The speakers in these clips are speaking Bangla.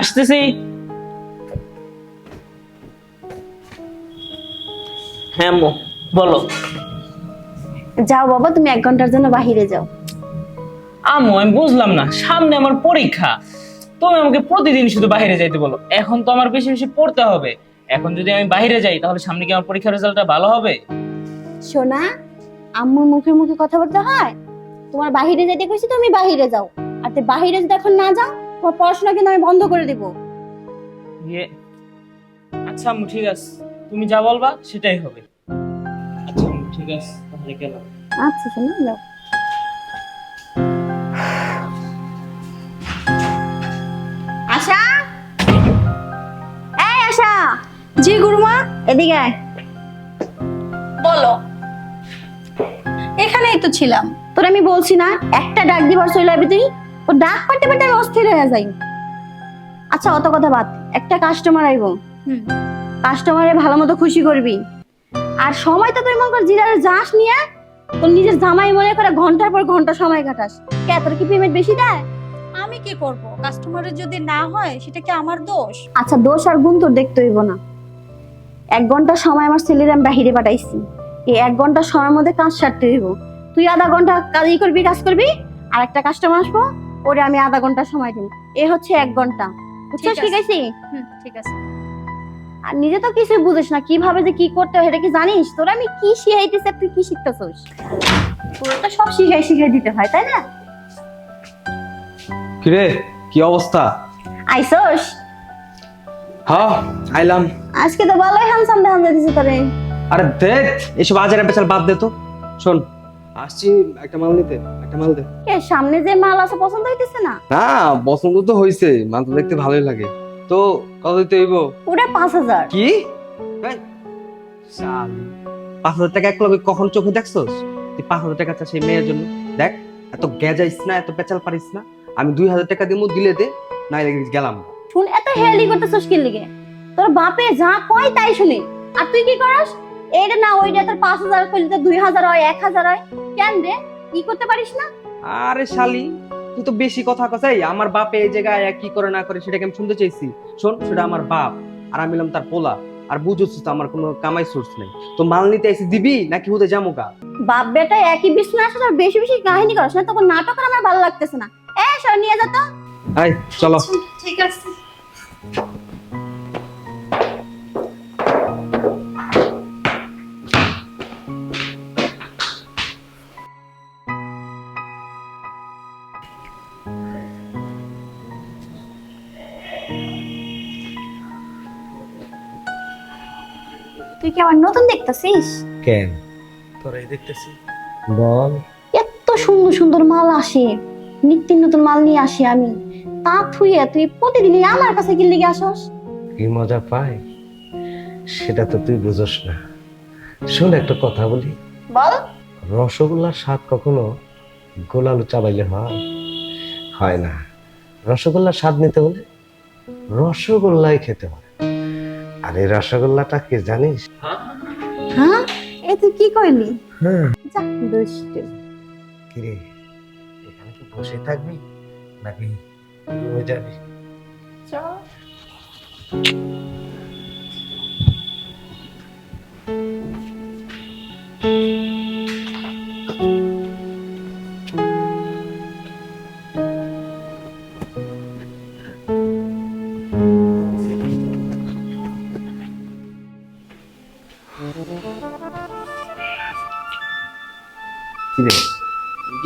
আসতেছি। হ্যাঁ আম্মু বলো। যাও বাবা তুমি এক ঘণ্টার জন্য বাহিরে যাও। আম্মু আমি বুঝলাম না। সামনে আমার পরীক্ষা। তুমি আমাকে প্রতিদিন শুধু বাইরে যাইতে বলো। এখন তো আমার বেশি বেশি পড়তে হবে। এখন যদি আমি বাইরে যাই তাহলে সামনে কি আমার পরীক্ষার রেজাল্টটা ভালো হবে? সোনা আম্মুর মুখে মুখে কথা বলতে হয়? তোমার বাহিরে যেতে কইছি তুমি বাহিরে যাও। আর বাহিরে যদি এখন না যাও তোমার পড়াশোনা কিন্তু আমি বন্ধ করে দিব। ইয়ে আচ্ছা আম্মু ঠিক আছে। তুমি যা বলবা সেটাই হবে। আচ্ছা আম্মু ঠিক আছে তাহলে গেলাম। আচ্ছা সোনা যাও। আশা? এই আশা জি গুরুমা এদিকে আয়। বলো এখানেই তো ছিলাম। তোর আমি বলছি না একটা ডাক দিবার চলে যাবি তুই। ও ডাক পাতে পাতে আমি অস্থির হয়ে যাই। আচ্ছা অত কথা বাদ। একটা কাস্টমার আইব। কাস্টমারে ভালো মতো খুশি করবি। আর সময় তো তুই মনে কর জিরারে যাস নিয়ে তোর নিজের জামাই মনে করে ঘণ্টার পর ঘণ্টা সময় কাটাস। কে তোর কি পেমেন্ট বেশি দেয়? আমি কি করব? কাস্টমারের যদি না হয় সেটা কি আমার দোষ? আচ্ছা দোষ আর গুণ তোর দেখতে হইব না। এক ঘণ্টা সময় আমার ছেলের আমি বাহিরে পাঠাইছি। এই এক ঘণ্টা সময়ের মধ্যে কাজ সারতে হইব। তুই আধা ঘণ্টা কাজই করবি কাজ করবি আর একটা কাস্টমার আসব। ওরে আমি আধা ঘণ্টা সময় দিব এ হচ্ছে এক ঘণ্টা। বুঝছিস ঠিক আছে। ঠিক আছে। আর নিজে তো কিছুই বুঝিস না কীভাবে যে কি করতে হয় এটা কি জানিস? তোরা আমি কি শিখাইতেছি আর তুই কি শিখতেছিস? তোরা তো সব শিখাই শিখাই দিতে হয় তাই না? কিরে কি অবস্থা? আইসোস? হ্যাঁ আইলাম। আজকে তো ভালোই হ্যান্ডসাম দেখান দিতেছে তোরে। আরে দেখ এসব আজের পেছাল বাদ দে তো। শোন আসছি একটা মাল নিতে একটা মাল দে। সামনে যে মাল আছে পছন্দ হইতেছে না? না পছন্দ তো হয়েছে মাল তো দেখতে ভালোই লাগে। তো কত দিতে হইব? পুরা পাঁচ হাজার। কি। পাঁচ হাজার টাকা এক লগে কখন চোখে দেখছস? তুই পাঁচ হাজার টাকা চাস সেই মেয়ের জন্য। দেখ এত গেজাইস না এত পেঁচাল পারিস না। আমি দুই হাজার টাকা দিমু দিলে দে নাই গেলাম শুন এত হেলি করতেছিস কি লিগে? তোর বাপে যা কয় তাই শুনি। আর তুই কি করস? এইটা না ওইটা তোর পাঁচ হাজার করলে তো দুই হাজার হয় এক হাজার হয়। কেন রে? কি করতে পারিস না? আরে শালি তুই তো বেশি কথা আমার বাপে এই জায়গায় কি করে না করে সেটাকে আমি শুনতে চাইছি। শোন সেটা আমার বাপ আর আমি হলাম তার পোলা। আর বুঝছিস তো আমার কোনো কামাই সোর্স নেই। তো মাল নিতে এসে দিবি নাকি হুদে যাব গা? বাপ বেটা একই বিছনা আসে তোর বেশি বেশি কাহিনী করস না তখন নাটক আর আমার ভালো লাগতেছে না। এ সর নিয়ে যা তো। আই চলো। ঠিক আছে। তুই কি আমার নতুন দেখতেছিস? কেন? তোরাই দেখতেছি। বল। এত সুন্দর সুন্দর মাল আসে। নিত্য নতুন মাল নিয়ে আসি আমি। তা থুইয়া তুই প্রতিদিনই আমার কাছে কি লিগে আসস? কি মজা পাই? সেটা তো তুই বুঝোস না। শোন একটা কথা বলি। বল। রসগোল্লার স্বাদ কখনো গোলালু চাবাইলে হয়? হয় না। রসগোল্লার স্বাদ নিতে হলে রসগোল্লাই খেতে হয়। আর এই রসগোল্লাটা কে জানিস? হ্যাঁ? এ তুই কি কইলি হ্যাঁ। যা কি কিরে এখানে কি বসে থাকবি নাকি রুমে যাবি?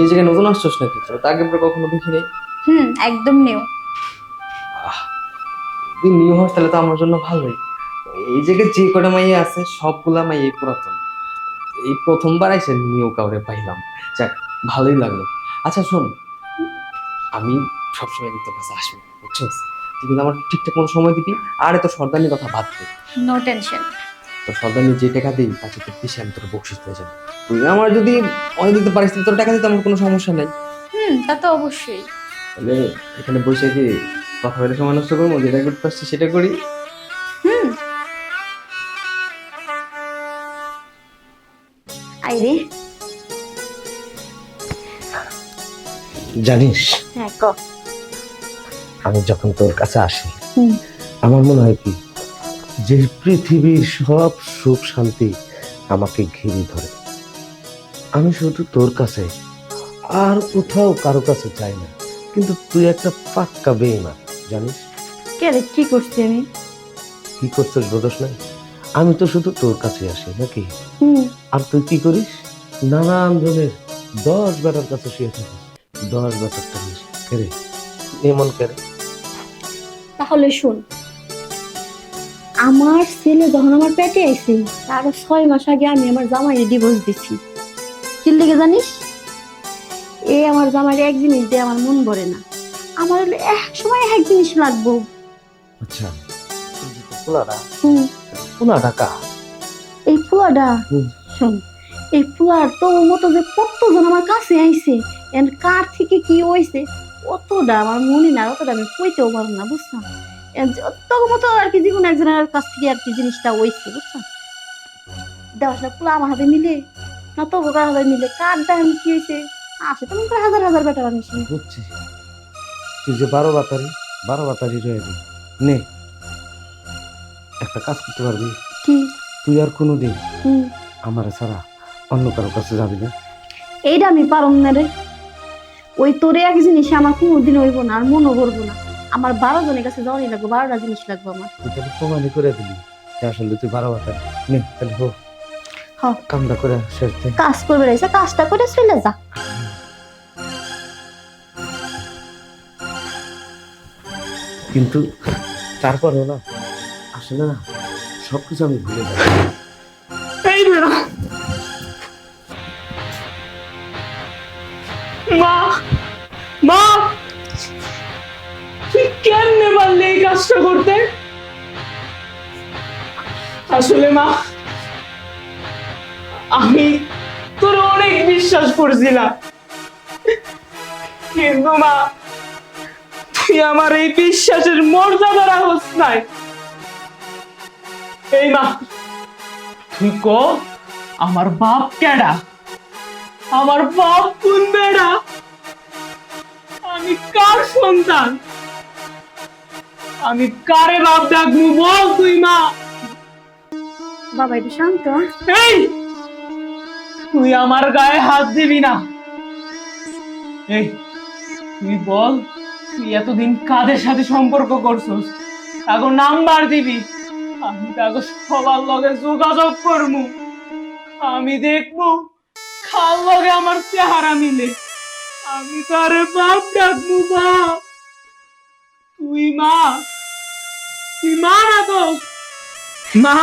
এই জায়গায় নতুন আসছস নাকি? তো আগে পরে কখনো দেখিনি। হুম একদম নিউ তুই নিউ হস তাহলে তো আমার জন্য ভালোই। এই জায়গায় যে কটা মাইয়া আছে সবগুলা মাই এই পুরাতন। এই প্রথমবার এসে নিউ কাউরে পাইলাম। যাক ভালোই লাগল। আচ্ছা শোন আমি সবসময় তোর কাছে আসব বুঝছিস? তুই কিন্তু আমার ঠিকঠাক কোনো সময় দিবি। আর এত সর্দানির কথা বাদ দে। নো টেনশন তো সর্দানি যে টাকা দিই তার থেকে বেশি আমি তোর বকশিস দিয়ে যাব। তুই আমার যদি অনেক দিতে পারিস তোর টাকা দিতে আমার কোনো সমস্যা নেই। হুম তা তো অবশ্যই। তাহলে এখানে বসে কি কথা বলে সময় নষ্ট করব? যেটা করতে পারছি সেটা করি। আইরে। জানিস? হ্যাঁ ক। আমি যখন তোর কাছে আসি আমার মনে হয় কি যে পৃথিবীর সব সুখ শান্তি আমাকে ঘিরে ধরে। আমি শুধু তোর কাছে আর কোথাও কারও কাছে চাই না। কিন্তু তুই একটা পাক্কা বেইমা জানিস? কেন? কি করছি আমি? কি করছিস বোধস নাই আমি তো শুধু তোর কাছে আসি নাকি? হুম। আর তুই কি করিস? নানান জনের দশ বেটার কাছে শুয়ে থাকিস। দশ বেটারটা নিস। কেরে এমন কেরে তাহলে শুন আমার ছেলে যখন আমার পেটে আইছে তার ছয় মাস আগে আমি আমার জামাইয়ের ডিভোর্স দিছি। কি লেগে জানিস? এ আমার জামাইয়ের এক জিনিস দিয়ে আমার মন ভরে না। আমার এক সময় এক জিনিস লাগবো। আচ্ছা পোলাটা। হুম। পোলাটা কা এই হুম। শোন এই পুয়ার তো মতো যে কতজন আমার কাছে আইছে এন কার থেকে কি হইছে অতটা আমার মনে না অতটা আমি কইতেও পারব না বুঝছ? যত মতো আর কি জীবন একজনের কাছ থেকে আর কি জিনিসটা হইছে বুঝছ? দেওয়াটা পুরো আমার হাতে মিলে না তো কার হাতে মিলে কার দেখেন কি হয়েছে আসে তো মনে হাজার হাজার বেটার আনিস বুঝছি। তুই যে বারো বাতারি বারো বাতারি রয়ে নে। একটা কাজ করতে পারবি? কি? তুই আর কোনোদিন হুম আমার ছাড়া অন্য কারও কাছে যাবি না। এইটা আমি পারম না রে। ওই তোরে এক জিনিস আমার কোনোদিন হইব না আর মনও করব না। আমার বারো জনের কাছে যাওয়ারই লাগবে বারোটা জিনিস লাগবে আমার। তুই তাহলে প্রমাণই করে দিলি। যে আসলে তুই বারো বাতারি নে তাহলে হো। কামটা করে শেষ দে। কাজ করবে রয়েছে কাজটা করে চলে যা। কিন্তু তারপরেও না আসলে না সবকিছু আমি ভুলে যাই। এই বেড়া কেমনে পারলি এই কাজটা করতে? আসলে মা, আমি তোর অনেক বিশ্বাস করছিলাম। কিন্তু মা, তুই আমার এই বিশ্বাসের মর্যাদা রাখস নাই। এই মা, তুই ক, আমার বাপ কেডা? আমার বাপ কোন বেড়া? আমি কার সন্তান? আমি কারে বাপ ডাকবো বল তুই মা? বাবা একটু শান্ত। এই! তুই আমার গায়ে হাত দিবি না। এই তুই বল তুই এতদিন কাদের সাথে সম্পর্ক করছস? তাকে নাম্বার দিবি। আমি তাকে সবার লগে যোগাযোগ করব। আমি দেখব খাল লগে আমার চেহারা মিলে। আমি তারে বাপ ডাকবো বাপ তুই মা তুই মা না তো? মা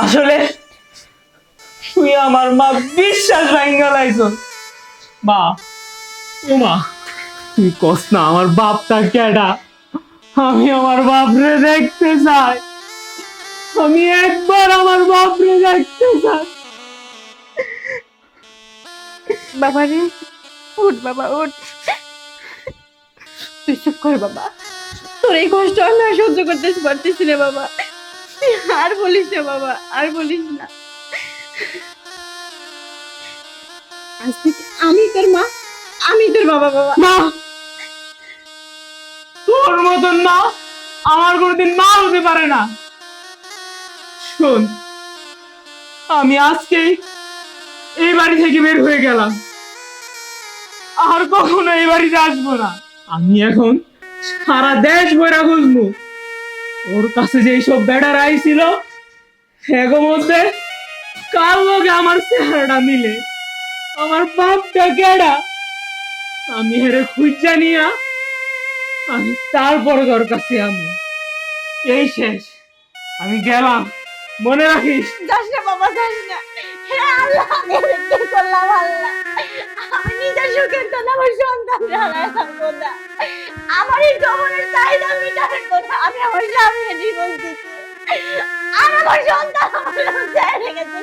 আসলে তুই আমার মা বিশ্বাস ভাঙ্গা লাইছস। মা ও মা তুই কস না আমার বাপটা কেডা? আমি আমার বাপরে দেখতে চাই। আমি একবার আমার বাপরে দেখতে চাই। বাবা রে উঠ বাবা উঠ। তুই চুপ কর বাবা। তোর এই কষ্ট আমি আর সহ্য করতে পারতেছি না বাবা। আর বলিস না বাবা, আর বলিস না। আজ থেকে আমি তোর মা, আমি তোর বাবা বাবা। তোর মতন মা আমার কোনোদিন মা হতে পারে না। শোন, আমি আজকেই এই বাড়ি থেকে বের হয়ে গেলাম। আর কখনো এই বাড়িতে আসব না। আমি এখন সারা দেশ বইরা খুঁজবো ওর কাছে যে সব বেড়ার আইছিল এগো মধ্যে কার লগে আমার চেহারাটা মিলে? আমার বাপটা কেডা? আমি হেরে খুঁজা নিয়া আমি তারপর ওর কাছে আমি। এই শেষ, আমি গেলাম। মনে রাখিস? যাস না বাবা, যাস না। আল্লাহ, আমি করলাম আল্লাহ। আমি নিজের সুখের জন্য আমার সন্তান হারাইলাম খোদা আমার এই চাহিদা কথা আমি আমার জীবন দিচ্ছি। আর আমার সন্তান আমার চাই রেখেছে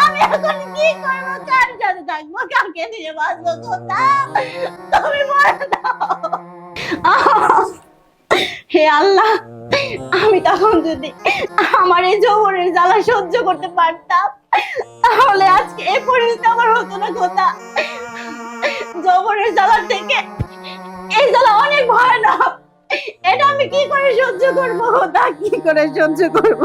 আমি এখন কি করব? কার থাকব? কাকে নিয়ে বাঁচবো তুমি বলে দাও হে আল্লাহ, আমি তখন যদি আমার এই যৌবনের জ্বালা সহ্য করতে পারতাম, তাহলে আজকে এ পরিস্থিতি আমার হতো না কথা। জবরের জ্বালা থেকে এই জ্বালা অনেক ভয়ানক। এটা আমি কি করে সহ্য করব? তা কি করে সহ্য করব?